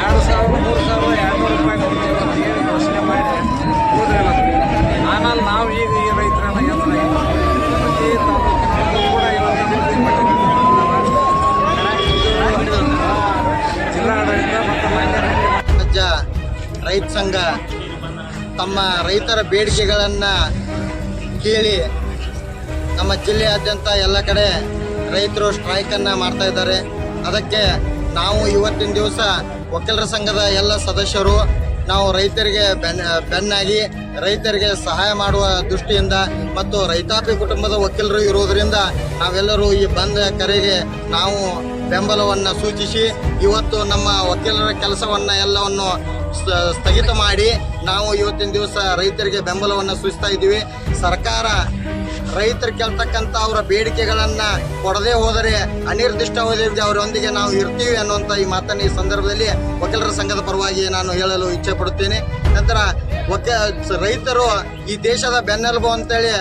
ಎರಡು ಸಾವಿರ, ಮೂರು ಸಾವಿರ ಎರಡುನೂರು ರೂಪಾಯಿ ಅಂತ ಹೇಳಿ ಘೋಷಣೆ ಮಾಡಿ ಆಮೇಲೆ ನಾವು ಈಗ ಈ ರೈತರನ್ನ ಕೂಡ ಮತ್ತು ರೈತ ಸಂಘ ತಮ್ಮ ರೈತರ ಬೇಡಿಕೆಗಳನ್ನು ಕೇಳಿ ನಮ್ಮ ಜಿಲ್ಲೆಯಾದ್ಯಂತ ಎಲ್ಲ ಕಡೆ ರೈತರು ಸ್ಟ್ರೈಕನ್ನು ಮಾಡ್ತಾ ಇದ್ದಾರೆ. ಅದಕ್ಕೆ ನಾವು ಇವತ್ತಿನ ದಿವಸ ವಕೀಲರ ಸಂಘದ ಎಲ್ಲ ಸದಸ್ಯರು, ನಾವು ರೈತರಿಗೆ ಬೆನ್, ಬೆನ್ನಾಗಿ ರೈತರಿಗೆ ಸಹಾಯ ಮಾಡುವ ದೃಷ್ಟಿಯಿಂದ ಮತ್ತು ರೈತಾಪಿ ಕುಟುಂಬದ ವಕೀಲರು ಇರುವುದರಿಂದ ನಾವೆಲ್ಲರೂ ಈ ಬಂದ ಕರೆಗೆ ನಾವು ಬೆಂಬಲವನ್ನು ಸೂಚಿಸಿ, ಇವತ್ತು ನಮ್ಮ ವಕೀಲರ ಕೆಲಸವನ್ನು ಎಲ್ಲವನ್ನು ಸ್ಥಗಿತ ಮಾಡಿ ನಾವು ಇವತ್ತಿನ ದಿವಸ ರೈತರಿಗೆ ಬೆಂಬಲವನ್ನು ಸೂಚಿಸ್ತಾ ಇದ್ದೀವಿ. ಸರ್ಕಾರ ರೈತರು ಕೇಳ್ತಕ್ಕಂಥ ಅವರ ಬೇಡಿಕೆಗಳನ್ನು ಕೊಡದೆ ಹೋದರೆ ಅನಿರ್ದಿಷ್ಟಾವಧಿಗೆ ಅವರೊಂದಿಗೆ ನಾವು ಇರ್ತೀವಿ ಅನ್ನುವಂಥ ಈ ಮಾತನ್ನು ಈ ಸಂದರ್ಭದಲ್ಲಿ ವಕೀಲರ ಸಂಘದ ಪರವಾಗಿ ನಾನು ಹೇಳಲು ಇಚ್ಛೆ ಪಡುತ್ತೇನೆ. ನಂತರ ಒಕ್ಕ ರೈತರು ಈ ದೇಶದ ಬೆನ್ನೆಲುಬು ಅಂತೇಳಿ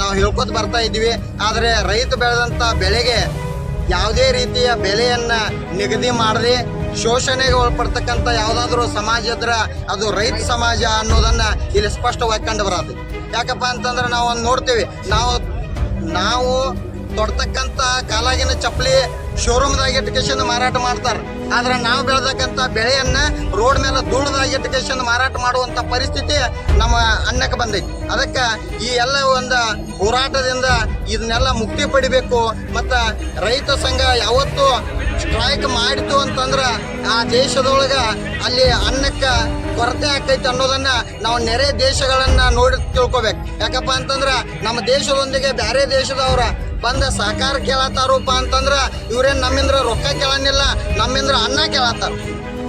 ನಾವು ಹೇಳ್ಕೊತ ಬರ್ತಾ ಇದ್ದೀವಿ. ಆದರೆ ರೈತ ಬೆಳೆದಂಥ ಬೆಳೆಗೆ ಯಾವುದೇ ರೀತಿಯ ಬೆಲೆಯನ್ನ ನಿಗದಿ ಮಾಡದೆ ಶೋಷಣೆಗೆ ಒಳಪಡ್ತಕ್ಕಂಥ ಯಾವುದಾದ್ರೂ ಸಮಾಜದ್ರ ಅದು ರೈತ ಸಮಾಜ ಅನ್ನೋದನ್ನ ಇಲ್ಲಿ ಸ್ಪಷ್ಟವಾಗಿ ಕಂಡು ಬರತ್ತೆ. ಯಾಕಪ್ಪ ಅಂತಂದ್ರೆ ನಾವು ಒಂದು ನೋಡ್ತೀವಿ. ನಾವು ನಾವು ತೊಡ್ತಕ್ಕಂಥ ಕಾಲಾಗಿನ ಚಪ್ಪಲಿ ಶೋರೂಮ್ದಾಗ ಇಟ್ಕೇಶನ್ ಮಾರಾಟ ಮಾಡ್ತಾರೆ. ಆದ್ರೆ ನಾವು ಬೆಳೆದಕ್ಕಂಥ ಬೆಳೆಯನ್ನು ರೋಡ್ ಮೇಲೆ ಧೂಳದಾಗ ಇಟ್ಕೇಶನ್ ಮಾರಾಟ ಮಾಡುವಂಥ ಪರಿಸ್ಥಿತಿ ನಮ್ಮ ಅನ್ನಕ್ಕೆ ಬಂದೈತಿ. ಅದಕ್ಕೆ ಈ ಎಲ್ಲ ಒಂದು ಹೋರಾಟದಿಂದ ಇದನ್ನೆಲ್ಲ ಮುಕ್ತಿ ಪಡಿಬೇಕು. ಮತ್ತು ರೈತ ಸಂಘ ಯಾವತ್ತೂ ಸ್ಟ್ರೈಕ್ ಮಾಡಿತು ಅಂತಂದ್ರೆ ಆ ದೇಶದೊಳಗೆ ಅಲ್ಲಿ ಅನ್ನಕ್ಕೆ ಕೊರತೆ ಆಕೈತೆ ಅನ್ನೋದನ್ನ ನಾವು ನೆರೆ ದೇಶಗಳನ್ನು ನೋಡಿ ತಿಳ್ಕೊಬೇಕು. ಯಾಕಪ್ಪ ಅಂತಂದ್ರೆ ನಮ್ಮ ದೇಶದೊಂದಿಗೆ ಬೇರೆ ದೇಶದವ್ರ ಬಂದ ಸಹಕಾರ ಕೇಳತ್ತಾರಪ್ಪ ಅಂತಂದ್ರೆ ಇವ್ರೇನ್ ನಮ್ಮಿಂದ್ರ ರೊಕ್ಕ ಕೇಳಂಗಿಲ್ಲ, ನಮ್ಮಿಂದ್ರ ಅನ್ನ ಕೇಳತ್ತಾರ.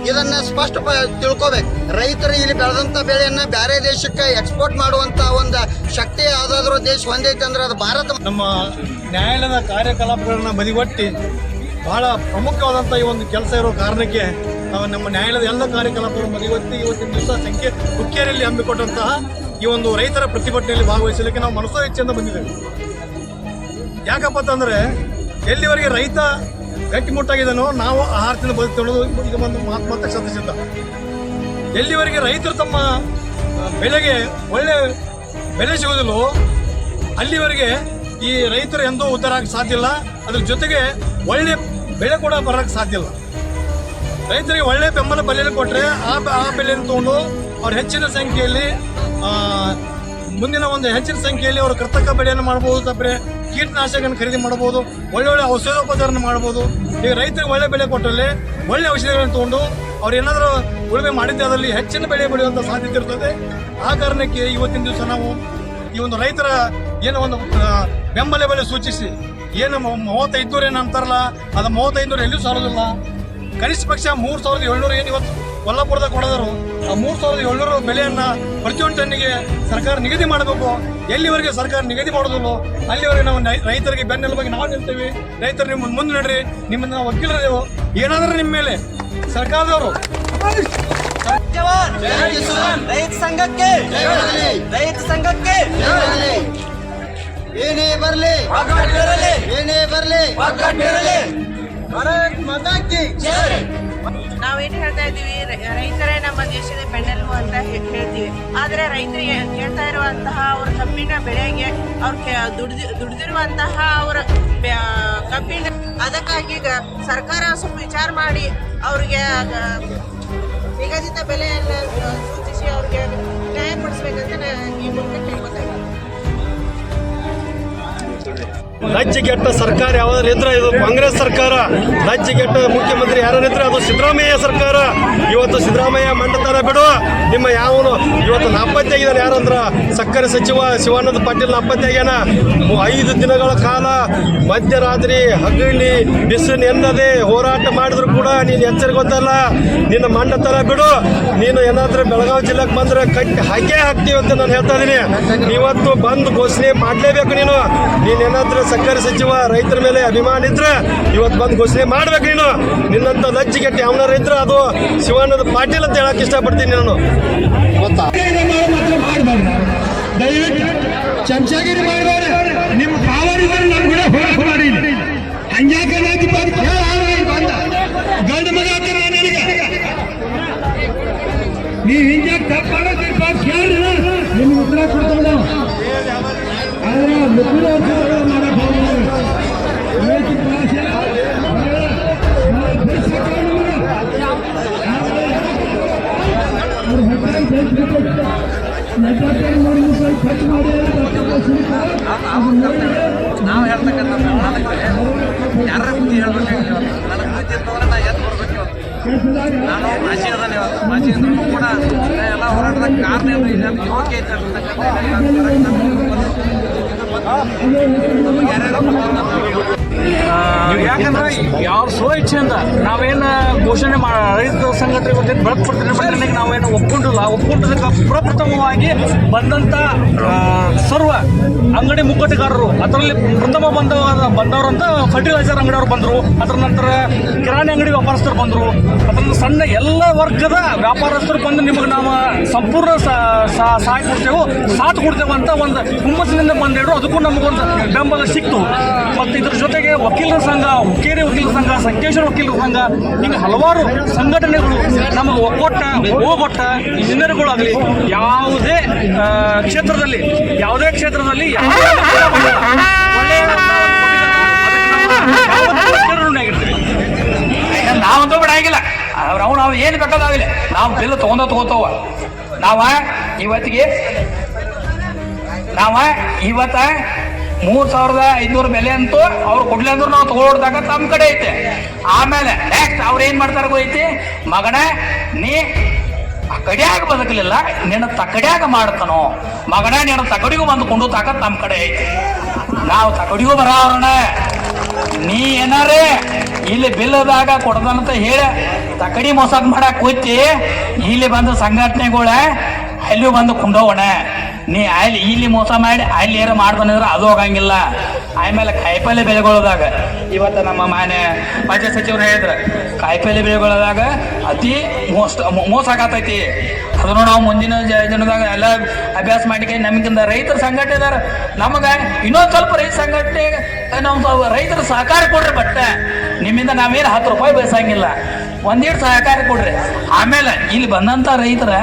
ಇದನ್ನ ಸ್ಪಷ್ಟ ತಿಳ್ಕೊಬೇಕು. ರೈತರು ಇಲ್ಲಿ ಬೆಳೆದಂತ ಬೆಳೆಯನ್ನ ಬೇರೆ ದೇಶಕ್ಕೆ ಎಕ್ಸ್ಪೋರ್ಟ್ ಮಾಡುವಂತ ಒಂದು ಶಕ್ತಿ ಯಾವ್ದಾದ್ರು ದೇಶ ಹೊಂದೈತೆ ಅಂದ್ರೆ ಅದು ಭಾರತ ನಮ್ಮ ನ್ಯಾಯಾಲಯದ ಕಾರ್ಯಕಲಾಪಗಳನ್ನ ಬದಿಗೊಟ್ಟಿ ಬಹಳ ಪ್ರಮುಖವಾದಂಥ ಈ ಒಂದು ಕೆಲಸ ಇರೋ ಕಾರಣಕ್ಕೆ ನಮ್ಮ ನ್ಯಾಯಾಲಯದ ಎಲ್ಲ ಕಾರ್ಯಕ್ರಮಗಳು ಮತ್ತು ಇವತ್ತು ಇವತ್ತಿನ ದಿವಸ ಸಂಖ್ಯೆ ಹುಕ್ಕೇರಿಯಲ್ಲಿ ಹಮ್ಮಿಕೊಟ್ಟಂತಹ ಈ ಒಂದು ರೈತರ ಪ್ರತಿಭಟನೆಯಲ್ಲಿ ಭಾಗವಹಿಸಲಿಕ್ಕೆ ನಾವು ಮನಸ್ಸೋ ಹೆಚ್ಚಿಂದ ಬಂದಿದ್ದೇವೆ. ಯಾಕಪ್ಪ ಅಂತಂದ್ರೆ ಎಲ್ಲಿವರೆಗೆ ರೈತ ಗಟ್ಟಿಮುಟ್ಟಾಗಿದ್ದಾನೋ ನಾವು ಆಹಾರ ತಿಂದು ಬದುಕೊಳ್ಳೋದು ಈಗ ಒಂದು ಮಾತ್ಮತ್ತ ಸದಸ್ಯತ ಎಲ್ಲಿವರೆಗೆ ರೈತರು ತಮ್ಮ ಬೆಳೆಗೆ ಒಳ್ಳೆ ಬೆಲೆ ಸಿಗೋದಿಲ್ಲೋ ಅಲ್ಲಿವರೆಗೆ ಈ ರೈತರು ಎಂದೂ ಉದ್ಧಾರ ಆಗಕ್ಕೆ ಸಾಧ್ಯ ಇಲ್ಲ. ಅದ್ರ ಜೊತೆಗೆ ಒಳ್ಳೆ ಬೆಳೆ ಕೂಡ ಬರೋಕ್ಕೆ ಸಾಧ್ಯ ಇಲ್ಲ. ರೈತರಿಗೆ ಒಳ್ಳೆ ಬೆಂಬಲ ಬೆಲೆಯನ್ನು ಕೊಟ್ಟರೆ ಆ ಆ ಬೆಲೆಯನ್ನು ತಗೊಂಡು ಅವ್ರು ಹೆಚ್ಚಿನ ಸಂಖ್ಯೆಯಲ್ಲಿ ಮುಂದಿನ ಒಂದು ಹೆಚ್ಚಿನ ಸಂಖ್ಯೆಯಲ್ಲಿ ಅವರು ಕೃತಕ ಬೆಳೆಯನ್ನು ಮಾಡ್ಬೋದು ತಪ್ಪರೆ ಕೀಟನಾಶಕನ ಖರೀದಿ ಮಾಡ್ಬೋದು ಒಳ್ಳೆ ಒಳ್ಳೆ ಔಷಧೋಪಚಾರನ ಮಾಡ್ಬೋದು. ಈಗ ರೈತರಿಗೆ ಒಳ್ಳೆ ಬೆಲೆ ಕೊಟ್ಟಲ್ಲಿ ಒಳ್ಳೆ ಔಷಧಿಗಳನ್ನು ತಗೊಂಡು ಅವ್ರು ಏನಾದರೂ ಉಳುಮೆ ಮಾಡಿದ್ದೆ ಅದರಲ್ಲಿ ಹೆಚ್ಚಿನ ಬೆಳೆ ಬೆಳೆಯುವಂಥ ಸಾಧ್ಯತೆ ಇರ್ತದೆ. ಆ ಕಾರಣಕ್ಕೆ ಇವತ್ತಿನ ದಿವಸ ನಾವು ಈ ಒಂದು ರೈತರ ಏನೋ ಒಂದು ಬೆಂಬಲ ಬೆಲೆ ಸೂಚಿಸಿ. ಏನು ಮೂವತ್ತೈದು ಏನು ಅಂತಾರಲ್ಲ ಅದು ಮೂವತ್ತೈದು ಎಲ್ಲೂ ಸಾರೋದಿಲ್ಲ? ಕನಿಷ್ಠ ಪಕ್ಷ ಮೂರು ಸಾವಿರದ ಏಳ್ನೂರು ಏನು ಇವತ್ತು ಕೊಲ್ಲಾಪುರದಾಗ ಕೊಡೋದರು. ಆ ಮೂರು ಸಾವಿರದ ಏಳ್ನೂರು ಬೆಲೆಯನ್ನು ಪ್ರತಿಯೊಂದು ಟನ್ನಿಗೆ ಸರ್ಕಾರ ನಿಗದಿ ಮಾಡಬೇಕು. ಎಲ್ಲಿವರೆಗೆ ಸರ್ಕಾರ ನಿಗದಿ ಮಾಡೋದಿಲ್ಲ? ಅಲ್ಲಿವರೆಗೆ ನಾವು ನೈ- ರೈತರಿಗೆ ಬೆನ್ನೆಲುಬಾಗಿ ನಾವು ನಿಲ್ತೀವಿ. ರೈತರು ನಿಮ್ಮ ಮುಂದೆ ನಡ್ರಿ ನಿಮ್ಮನ್ನು ನಾವು ವಕೀಲರೇವು ಏನಾದರೂ ನಿಮ್ಮ ಮೇಲೆ ಸರ್ಕಾರದವರು. ರೈತ ಸಂಘಕ್ಕೆ. ರೈತ ಸಂಘಕ್ಕೆ. ಏನೇ ಬರಲಿ ಏನೇ ಬರಲಿ ನಾವೇನ್ ಹೇಳ್ತಾ ಇದ್ದೀವಿ ರೈತರೇ ನಮ್ಮ ದೇಶದ ಬೆನ್ನೆಲುಬು ಅಂತ ಹೇಳ್ತೀವಿ. ಆದರೆ ರೈತರಿಗೆ ಕೇಳ್ತಾ ಇರುವಂತಹ ಅವ್ರ ಕಬ್ಬಿನ ಬೆಳೆಗೆ ಅವ್ರ ದುಡ್ದಿ ದುಡ್ದಿರುವಂತಹ ಅವರ ಬ್ಯಾ- ಕಬ್ಬಿನ. ಅದಕ್ಕಾಗಿ ಈಗ ಸರ್ಕಾರ ಸ್ವಲ್ಪ ವಿಚಾರ ಮಾಡಿ ಅವ್ರಿಗೆ ನಿಗದಿತ ಬೆಲೆಯನ್ನು ಸೂಚಿಸಿ ಅವ್ರಿಗೆ ನ್ಯಾಯ ಪಡಿಸ್ಬೇಕಂತ ನಾನು ಈ ಮೂಲಕ ರಾಜ್ಯಗೆಟ್ಟ ಸರ್ಕಾರ ಯಾವ್ದಾರು ಇದ್ರೆ ಇದು ಕಾಂಗ್ರೆಸ್ ಸರ್ಕಾರ ರಾಜ್ಯಗೆಟ್ಟ ಮುಖ್ಯಮಂತ್ರಿ ಯಾರಿದ್ರೆ ಅದು ಸಿದ್ದರಾಮಯ್ಯ ಸರ್ಕಾರ. ಇವತ್ತು ಸಿದ್ದರಾಮಯ್ಯ ಮಂಡತನ ಬಿಡು. ನಿಮ್ಮ ಯಾವನು ಇವತ್ತು ನಾಪತ್ತೆ ಆಗಿದ್ದಾನೆ ಯಾರಂದ್ರ ಸಕ್ಕರೆ ಸಚಿವ ಶಿವಾನಂದ ಪಾಟೀಲ್ ನಾಪತ್ತೆ ಆಗ್ಯಾನ ಐದು ದಿನಗಳ ಕಾಲ ಮಧ್ಯರಾತ್ರಿ ಹಗಲಿ ಬಿಸಿಲು ಎನ್ನದೆ ಹೋರಾಟ ಮಾಡಿದ್ರು ಕೂಡ ನೀನು ಎಚ್ಚರಿಕೆ ಗೊತ್ತಲ್ಲ. ನಿನ್ನ ಮಂಡತನ ಬಿಡು. ನೀನು ಏನಾದ್ರೂ ಬೆಳಗಾವಿ ಜಿಲ್ಲೆಗೆ ಬಂದ್ರೆ ಕಟ್ಟಿ ಹಾಕೇ ಹಾಕ್ತೀವಿ ಅಂತ ನಾನು ಹೇಳ್ತಾ ಇದ್ದೀನಿ. ಇವತ್ತು ಬಂದು ಘೋಷಣೆ ಮಾಡಲೇಬೇಕು ನೀನು. ನೀನು ಸಕ್ಕರೆ ಸಚಿವ, ರೈತರ ಮೇಲೆ ಅಭಿಮಾನ ಇದ್ರೆ ಇವತ್ತು ಬಂದು ಘೋಷಣೆ ಮಾಡ್ಬೇಕು ನೀನು. ನಿನ್ನಂತ ಲಜ್ಜಿಗೆಟ್ಟು ಯಾವನಾರ ಇದ್ರೆ ಅದು ಶಿವಾನಂದ ಪಾಟೀಲ್ ಅಂತ ಹೇಳಕ್ ಇಷ್ಟಪಡ್ತೀನಿ ನಾನು. ಮಾಡಬೇಡ ನಿಮ್ಮ ಪವರ್ ಇದ್ರೆ ಮಗ ನೀವು ಹಿಂಗ್ಯಾಕೆ ತಪ್ಪು ಕೇಳ್ರಿ ನಿಮ್ಗೆ ಉತ್ತರ ಕೊಡ್ತಾವ ಆದ್ರೆ ಮುಖ್ಯ ಮಾಡಕ್ ಹೋಗ್ಬೇಡಿ. ಇವತ್ತು ಕ್ಲಾಸ್ ನಾವು ಹೇಳ್ತಕ್ಕಂಥ ಯಾರ ಬುದ್ಧಿ ಹೇಳ್ಬೇಕಾಗಿಲ್ಲ ನನಗೆ ಬುದ್ಧಿ ಇರ್ತಂದ್ರೆ ನಾ ಎದ್ದು ಬರ್ಬೇಕು ನಾನು ಮಾಜಿ ಅದಾನೆ ಇವತ್ತು. ಮಾಜಿ ಅಂದ್ರೂ ಕೂಡ ಎಲ್ಲ ಹೋರಾಟದ ಕಾರಣ ಏನು ಯೋಗ್ಯ ಐತೆ ಯಾಕಂದ್ರೆ ಯಾವ ಸ್ವ ಇಚ್ಛೆಯಿಂದ ನಾವೇನು ಘೋಷಣೆ ಮಾಡ ರೈತ ಸಂಘಟನೆ ಇವತ್ತೇನು ಬೆಳಕು ಪ್ರತಿಭಟನೆಗೆ ನಾವೇನು ಒಪ್ಕೊಂಡಿಲ್ಲ. ಒಪ್ಕೊಂಡಿದ್ದಕ್ಕೆ ಪ್ರಪ್ರಥಮವಾಗಿ ಬಂದಂಥ ಆ, ಸರ್ವ ಅಂಗಡಿ ಮುಕ್ಕಟ್ಟುಗಾರರು ಅದರಲ್ಲಿ ಪ್ರಥಮ ಬಂದ ಬಂದವರು ಅಂತ ಫರ್ಟಿಲೈಸರ್ ಅಂಗಡಿಯವರು ಬಂದರು. ಅದರ ನಂತರ ಕಿರಾಣಿ ಅಂಗಡಿ ವ್ಯಾಪಾರಸ್ಥರು ಬಂದರು. ಅದರಿಂದ ಸಣ್ಣ ಎಲ್ಲ ವರ್ಗದ ವ್ಯಾಪಾರಸ್ಥರು ಬಂದು ನಿಮಗೆ ನಾವು ಸಂಪೂರ್ಣ ಸಹಾಯ ಕೊಡ್ತೇವೆ ಸಾಥ್ ಕೊಡ್ತೇವೆ ಅಂತ ಒಂದು ಹುಮ್ಮಸ್ಸಿನಿಂದ ಬಂದಿದ್ರು. ಅದಕ್ಕೂ ನಮಗೊಂದು ಬೆಂಬಲ ಸಿಕ್ತು. ಮತ್ತು ಇದ್ರ ಜೊತೆಗೆ ವಕೀಲರ ಸಂಘ ಹುಕ್ಕೇರಿ ವಕೀಲರ ಸಂಘ, ಸಂಕೇಶ್ವರ ವಕೀಲರ ಸಂಘ, ಹಿಂಗೆ ಹಲವಾರು ಸಂಘಟನೆಗಳು ನಮಗೆ ಒಕ್ಕೊಟ್ಟ ಹೋಗೊಟ್ಟ ಇಂಜಿನಿಯರ್ಗಳಾಗಲಿ, ಯಾವುದೇ ಕ್ಷೇತ್ರದಲ್ಲಿ ಯಾವುದೇ ಕ್ಷೇತ್ರದಲ್ಲಿ ನಾವಂತೂ ಬಿಡ ಬಿಡಂಗಿಲ್ಲ ಅವ್ರು ನಾವು ಏನು ಬೇಕಾದಾಗಿಲ್ಲ ನಾವು ಬಿಲ್ ತೊಗೊಂಡ ತಗೋತಾವ. ನಾವ ಇವತ್ತಿಗೆ ನಾವ ಇವತ್ತ ಮೂರ್ ಸಾವಿರದ ಐದ್ನೂರು ಬೆಲೆ ಅಂತೂ ಅವ್ರು ಕೊಡ್ಲಿ ಅಂದ್ರೆ ನಾವು ತಗೊಳ್ದಾಗ ತಮ್ಮ ಕಡೆ ಐತೆ. ಆಮೇಲೆ ನೆಕ್ಸ್ಟ್ ಅವ್ರು ಏನ್ ಮಾಡ್ತಾರ ಐತಿ ಮಗನ, ನೀ ಕಡಿಯಾಗ ಬದುಕಲಿಲ್ಲ, ನಿನ್ನ ತಕಡಿಯಾಗ ಮಾಡ್ತಾನೋ. ಮಗನ, ನಿನ್ನ ತಕಡಿಗೂ ಬಂದು ಕೊಂಡು ತಾಕತ್ ನಮ್ಮ ಕಡೆ ಐತಿ. ನಾವು ತಕಡಿಗೂ ಬರೋಣ ನೀ ಏನಾರೇ ಇಲ್ಲಿ ಬಿಲ್ಲದಾಗ ಕೊಡದಂತ ಹೇಳಿ ತಕಡಿ ಮೋಸದ್ ಮಾಡಕ್ ಹೋಯ್ತಿ ಇಲ್ಲಿ ಬಂದು ಸಂಘಟನೆಗಳ ಅಲ್ಲಿ ಬಂದು ಕುಂಡೋಣ ನೀ ಅಲ್ಲಿ ಇಲ್ಲಿ ಮೋಸ ಮಾಡಿ, ಅಲ್ಲಿ ಏರ ಮಾಡಿ ಬಂದಿದ್ರೆ ಅದು ಹೋಗಂಗಿಲ್ಲ. ಆಮೇಲೆ ಕಾಯಿಪಲ್ಲೆ ಬೆಳೆಗಳದಾಗ, ಇವತ್ತು ನಮ್ಮ ಮಾನ್ಯ ಮಾಜಿ ಸಚಿವರು ಹೇಳಿದ್ರು, ಕಾಯಿಪಲ್ಲೆ ಬೆಳೆಗಳದಾಗ ಅತಿ ಮೋಸ ಮೋಸ ಆಗತೈತಿ. ಅದನ್ನು ನಾವು ಮುಂದಿನ ಜನದಾಗ ಎಲ್ಲ ಅಭ್ಯಾಸ ಮಾಡಿಕೆ, ನಮಗಿಂದ ರೈತರ ಸಂಘಟನೆ ಇದಾರೆ ನಮಗೆ ಇನ್ನೊಂದು ಸ್ವಲ್ಪ ರೈತ ಸಂಘಟನೆ ನಮ್ಮ ರೈತರ ಸಹಕಾರ ಕೊಡ್ರಿ ಬಟ್ ನಿಮ್ಮಿಂದ ನಾವೇನು ಹತ್ತು ರೂಪಾಯಿ ಬಯಸಂಗಿಲ್ಲ. ಒಂದೆರಡು ಸಹಕಾರ ಕೊಡ್ರಿ. ಆಮೇಲೆ ಇಲ್ಲಿ ಬಂದಂಥ ರೈತರ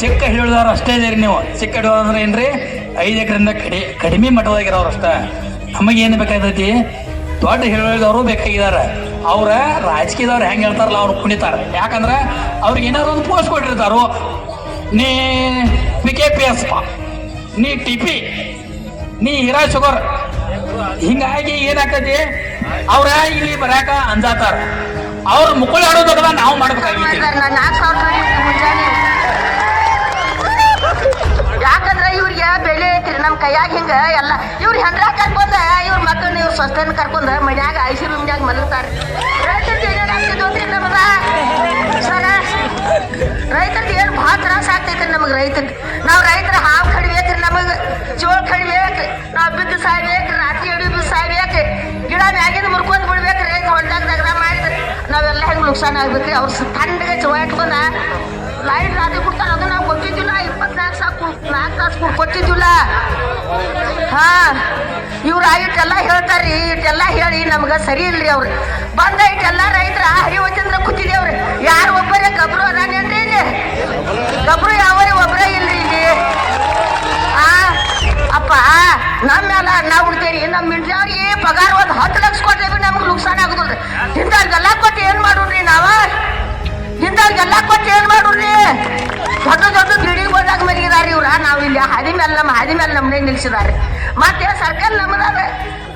ಸಿಕ್ಕ ಹಿಡಿದವ್ರು ಅಷ್ಟೇ ಇದೀರಿ ನೀವು. ಸಿಕ್ಕ ಹಿಡಿದ್ರೆ ಏನ್ರಿ? ಐದು ಎಕರೆಯಿಂದ ಕಡಿ, ಕಡಿಮೆ ಮಟ್ಟದಾಗಿರೋರು ಅಷ್ಟೇ. ನಮಗೇನು ಬೇಕಾಗ್ತೈತಿ? ದೊಡ್ಡ ಹೇಳಿದವರು ಬೇಕಾಗಿದ್ದಾರೆ. ಅವ್ರ ರಾಜಕೀಯದವ್ರು ಹೆಂಗೆ ಹೇಳ್ತಾರಲ್ಲ, ಅವ್ರು ಕುಣಿತಾರೆ. ಯಾಕಂದ್ರೆ ಅವ್ರಿಗೆ ಏನಾದ್ರು ಒಂದು ಪೋಸ್ಟ್ ಕೊಟ್ಟಿರ್ತಾರೋ. ನೀ ಪಿ ಕೆ ಪಿ ಎಸ್ ನೀ ಟಿ ಪಿ, ನೀ ಹೀರಾ ಶುಗರ್. ಹಿಂಗಾಗಿ ಏನಾಗ್ತೈತಿ? ಅವ್ರ ಇಲ್ಲಿ ಬರಾಕ ಅಂಜಾತಾರ. ಅವ್ರ ಮುಕ್ಕಳು ಆಡೋದಲ್ಲ ನಾವು ಮಾಡ್ಬೇಕಾಗೈತಿ ಬೆಲೆ ಐತ್ರಿ ನಮ್ಮ ಕೈಯಾಗ ಹಿಂಗ ಎಲ್ಲ. ಇವ್ರು ಹೆಂಡ್ರ ಕರ್ಕೊಂಡ ಇವ್ರ ಮಕ್ಕಳನ್ನ ಇವ್ರ ಸ್ವಸ್ಥನ ಕರ್ಕೊಂಡ ಮನ್ಯಾಗ ಐಸಿ ರೂಮ್ನ್ಯಾಗ ಮಲಗ್ತಾರೆ. ರೈತರಿಗೆ ರೈತರಿಗೆ ಏನು ಭಾಳ ತ್ರಾಸ ಆಗ್ತೈತ್ರಿ ನಮಗೆ ರೈತರಿಗೆ ನಾವು ರೈತರ ಹಾವು ಕಡಿಬೇಕ್ರಿ ನಮಗೆ ಚೋಳ ಕಡಿಬೇಕ್ರಿ ನಾವು ಬಿದ್ದು ಸಾಯ್ಬೇಕು ರಾತ್ರಿ ಹಿಡಿದು ಸಾಯ್ಬೇಕು ಗಿಡ ಮ್ಯಾಗಿಂದ ಮುರ್ಕೊಂಡು ಬಿಡ್ಬೇಕು ರೈತ ಹೊಲ್ದಾಗ ದಗದ ಮಾಡಿದ್ರೆ. ನಾವೆಲ್ಲ ಹೆಂಗೆ ನುಕ್ಸಾನ ಆಗ್ಬೇಕ್ರಿ? ಅವ್ರು ತಣ್ಣಗೆ ಚವ ಇಟ್ಕೊಂಡ ಲೈಟ್ ರಾತ್ರಿ ಕೊಡ್ತಾರೆ ಅದು ನಾವು ಗೊತ್ತಿದ್ದಿಲ್ಲ ಸಾವಿರ ನಾಲ್ಕು ಕೊಟ್ಟಿದ್ದಿಲ್ಲ. ಹಾ, ಇವ್ರು ಇಟ್ಟೆಲ್ಲ ಹೇಳ್ತಾರ್ರಿ ಇಟ್ಟೆಲ್ಲ ಹೇಳಿ ನಮ್ಗೆ ಸರಿ ಇಲ್ರಿ ಅವ್ರು. ಬಂದ ಇಟ್ಟೆಲ್ಲ ರೈತರ ಹರಿವಚಂದ್ರ ಕೂತಿದೇವ್ರಿ ಯಾರು ಒಬ್ಬರೇ ಗಬ್ರು ಅದಾನೇನ್ರಿ ಇಲ್ಲಿ? ಗಬ್ರು ಯಾವರೇ ಒಬ್ಬರೇ ಇಲ್ರಿ ಇಲ್ಲಿ? ಆ, ಅಪ್ಪ ನಮ್ಮ ಮ್ಯಾಲ ನಾ ಉಡ್ತೇರಿ ನಮ್ಮ ಮಿಂಟ್ರವ್ರಿಗೆ ಪಗಾರ ಒಂದು ಹತ್ತು ಲಕ್ಷ ಕೊಟ್ಟೇವಿ ನಮ್ಗೆ ನುಕ್ಸಾನ ಆಗುದಿಲ್ರಿ. ಇಂಥವ್ರಿಗೆಲ್ಲ ಕೊಟ್ಟು ಏನು ಮಾಡೋಣ್ರಿ ನಾವ? ಇಂಥವ್ರಿಗೆಲ್ಲ ಕೊಟ್ಟು ನಾವು ಇಲ್ಲಿ ಹಾದಿ ಮೇಲೆ ನಮ್ಮ ಹಾದಿ ಮೇಲೆ ನಮ್ಮನೆ ನಿಲ್ಸಿದಾರೆ. ಮತ್ತೆ ಸರ್ಕಲ್ ನಮ್ಮದಾರ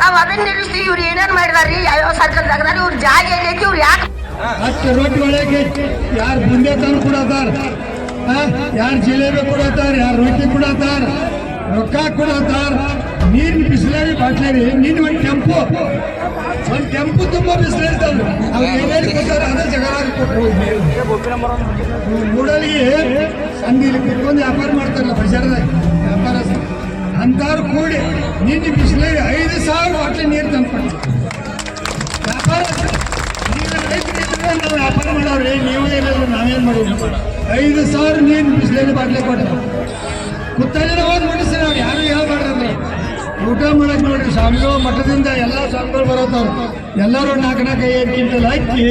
ನಾವು ಅದನ್ನ ನಿಲ್ಲಿಸ್ತೀವಿ ಇವ್ರು ಏನೇನು ಮಾಡಿದಾರಿ, ಯಾವ್ಯಾವ ಸರ್ಕಲ್ ತಗದಾರಿ ಇವ್ರ ಜಾಗ ಏನೈತಿ ಇವ್ರು ಯಾಕೆ ಅಷ್ಟು ರೊಟ್ಟಿ ಒಳಗೆ ಯಾರು ಬುಂದೆ ತಂದು ಕೊಡತ್ತಾರ ಯಾರು ಜಿಲೇಬಿ ಕೊಡತ್ತಾರ ಯಾರು ರೊಟ್ಟಿ ಕೊಡತ್ತಾರ ರೊಕ್ಕ ಕೊಡತಾರ? ನೀರಿನ ಬಿಸಿಲಾಗಿ ಬಾಟ್ಲೇರಿ ನೀನು ಒಂದು ಕೆಂಪು. ಒಂದು ಕೆಂಪು ತುಂಬ ಬಿಸಿಲಾರಿ ಅವ್ರು ಏನೇನು ಕೊಡ್ತಾರ ಅದೇ ಜಗಳಾಗಿ ಕೊಟ್ಟು ಹೋಗಿ ಅಂದಿ ಇಲ್ಲಿ ಕುತ್ಕೊಂಡು ವ್ಯಾಪಾರ ಮಾಡ್ತಾರಲ್ಲ ಬಜಾರ್ದಾಗ. ವ್ಯಾಪಾರ ಅಂತಾರು ಕೂಡಿ ನೀನು ಬಿಸಿಲಾಗಿ ಐದು ಸಾವಿರ ಬಾಟ್ಲಿ ನೀರು ತಂದು ಕೊಡ್ತಾರೆ ವ್ಯಾಪಾರ ನಾವು ವ್ಯಾಪಾರ ಮಾಡೋರು ನೀವು ಇಲ್ಲ ನಾವೇನು ಮಾಡೋದು? ಐದು ಸಾವಿರ ನೀರು ಬಿಸಿಲಲ್ಲಿ ಬಾಟ್ಲಿ ಕೊಟ್ಟರು ಕುತ್ತಲಿನ ಹೋಗಿ ಮುಟ್ಟಿಸ್ರಿ ಅವ್ರು ಯಾರು ಹೇಳ್ಬಾರ್ದು ಊಟ ಮಾಡಕ್ ನೋಡ್ರಿ ಸ್ವಾಮಿಗಳು, ಮಠದಿಂದ ಎಲ್ಲ ಸ್ವಾಮಿಗಳು ಬರೋತಾವ್ರು ಎಲ್ಲರೂ ನಾಲ್ಕು ನಾಲ್ಕು ಐದು ಕ್ವಿಂಟಲ್ ಅಕ್ಕಿ,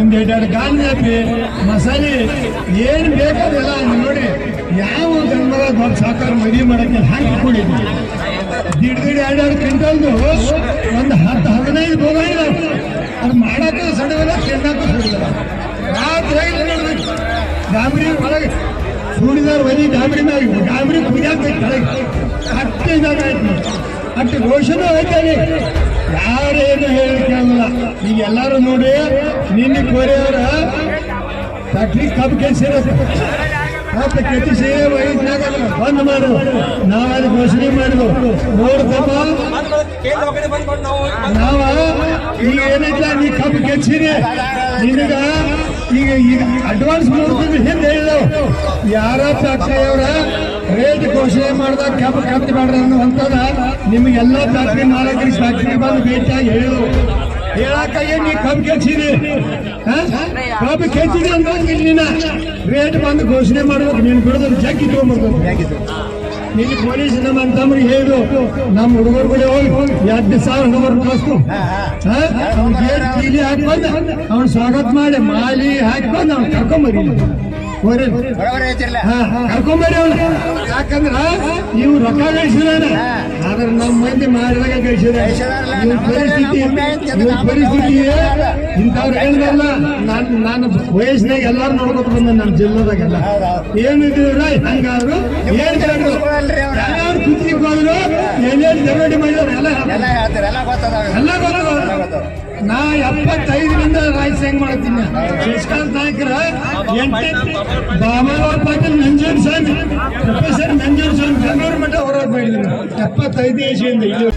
ಒಂದು ಎರಡೆರಡು ಗಾಂಧಿ ಹಾಕಿ ಮಸಾಲೆ, ಏನು ಬೇಕಾದೆಲ್ಲ ನೋಡಿ ಯಾವ ಗಂಧದ ದೊಡ್ಡ ಸಾಕಾರ ಮದುವೆ ಮಾಡಕ್ಕೆ ಹಾಕಿ ಕೊಡಿ ದಿಡ್ ದಿಡ್ ಎರಡೆರಡು ಕ್ವಿಂಟಲ್ದು ಒಂದು ಹತ್ತು ಹದಿನೈದು ಬೋಗ ಅದು ಮಾಡಕ್ಕೆ ಸಡವಲ್ಲ ತಿನ್ನಕ್ಕೂ ಸುಡಿದಲ್ಲ ರಾತ್ರಿ ಡಾಂಬ್ರಿ ಒಳಗೆ ಸೂಡಿದಾರ ಒಲಿ ಡಾಂಬ್ರಿ ಮ್ಯಾಗ ಡಾಬ್ರಿ ಕುದಿಯಾಕ ಕೆಳಗೆ ಆಯ್ತು ಅಷ್ಟು ಘೋಷಣೆ ಐತೆ ಯಾರೇನು ಹೇಳಿ ನೀವು ಈಗ ಎಲ್ಲರೂ ನೋಡಿ, ನಿನ್ನ ಕೋರಿಯವ್ರ ಫ್ಯಾಕ್ಟ್ರಿ ಕಬ್ಬು ಕೆಲ್ಸಿರೋದು ಕಬ್ಬು ಕೆತ್ತಿಸಿ ವಯಸ್ಸಿನಾಗ ಬಂದ್ ಮಾಡು. ನಾವಲ್ಲಿ ಘೋಷಣೆ ಮಾಡಿದ್ವು. ನೋಡ್ತಮ್ಮ ನಾವ ಈಗ ಏನೈತ ನೀ ಕಬ್ಬು ಕೆಚ್ಚಿರಿ ನಿನಗ ಈಗ ಈಗ ಅಡ್ವಾನ್ಸ್ ಮಾಡ್ತೀವಿ ಹಿಂದೆ ಹೇಳಿದವು. ಯಾರ ಫ್ಯಾಕ್ಟ್ರಿಯವರ ರೇಟ್ ಘೋಷಣೆ ಮಾಡಿದಾಗ ಕಬ್ಬು ಕಬ್ಬು ಮಾಡ್ರಿ ಅನ್ನುವಂಥದ ನಿಮಗೆಲ್ಲ ಫ್ಯಾಕ್ಟ್ರಿ ಮಾಲಕರಿಗೆ ಫ್ಯಾಕ್ಟ್ರಿ ಬಂದು ಭೇಟಿಯಾಗಿ ಹೇಳು. ಹೇಳಾಕ ಏನ್ ನೀ ಕಬ್ಬು ಕೆಚ್ಚಿದಿ ಕಬ್ಬು ಕೆಚ್ಚಿದಿ ಅಂದ್ರೆ ನಿನ್ನ ರೇಟ್ ಬಂದು ಘೋಷಣೆ ಮಾಡ್ಬೇಕು, ನೀನು ಬಿಡೋದು ಜಗ್ಗಿ ತಗೊಂಡ್ಬರ್ಬೇಕು. ಇಲ್ಲಿ ಪೊಲೀಸ್ ನಮ್ಮ ಅಂತಮ್ರಿಗೆ ಹೇಳು. ನಮ್ಮ ಹುಡುಗರು ಕೂಡ ಹೋಗಿ, ಎರಡು ಸಾವಿರ ಹುಡುಗರು ಕಳಿಸ್ತು ಅವ್ನ ಗೇಟ್ ಕೀಲಿ ಹಾಕ್ಬಂದು, ಅವ್ನ ಸ್ವಾಗತ ಮಾಡಿ, ಮಾಲಿ ಹಾಕಿ ಬಂದು ಅವ್ನು ಕರ್ಕೊಂಬರಿ ಯಾಕಂದ್ರ ಇವ್ ರೊಕ್ಕ ಗಳಿಸಿದಾನೆ ಆದ್ರೆ ನಮ್ಮ ಮಂದಿ ಮಾಡಿದಾಗ ಗಳಿಸಿದ ಪರಿಸ್ಥಿತಿ ಇವ್ರ ಪರಿಸ್ಥಿತಿ ಇಂಥವ್ರು ಹೇಳಿದಲ್ಲ ನಾನು ನಾನು ವಯಸ್ಸಿನಾಗ ಎಲ್ಲಾರು ನೋಡ್ಕೊತ ಬಂದ ನಮ್ಮ ಜಿಲ್ಲಾದಾಗೆಲ್ಲ ಏನಿದ್ರ ಹಂಗಾದ್ರು? ಏನ್ ಕೇಳಿದ್ರು ಯಾರು ಕುತ್ತಿಗೆ ಹೋದ್ರು? ಎಲ್ಲೆಲ್ಲಿ ಜಗಡಿ ಮಾಡಿದ್ರು? ಎಲ್ಲ ಎಪ್ಪತ್ತೈದರಿಂದ ಹೆಂಗ್ ಮಾಡ್ತೀನಿ? ಶಶಿಕಾಂತ್ ನಾಯಕರ ಎಂಟನೇ ಪಾಟೀಲ್ ನಂಜೂರು ಸ್ವಾಮಿ ಪ್ರೊಫೆಸರ್ ಮಂಜೂರ್ ಸ್ವಾಮಿ ಬೆಂಗಳೂರು ಮಠ ಹೋರಾಟ ಮಾಡಿದ್ರು. ಎಪ್ಪತ್ತೈದು ಇಸಿಯಿಂದ ಇಲ್ಲಿ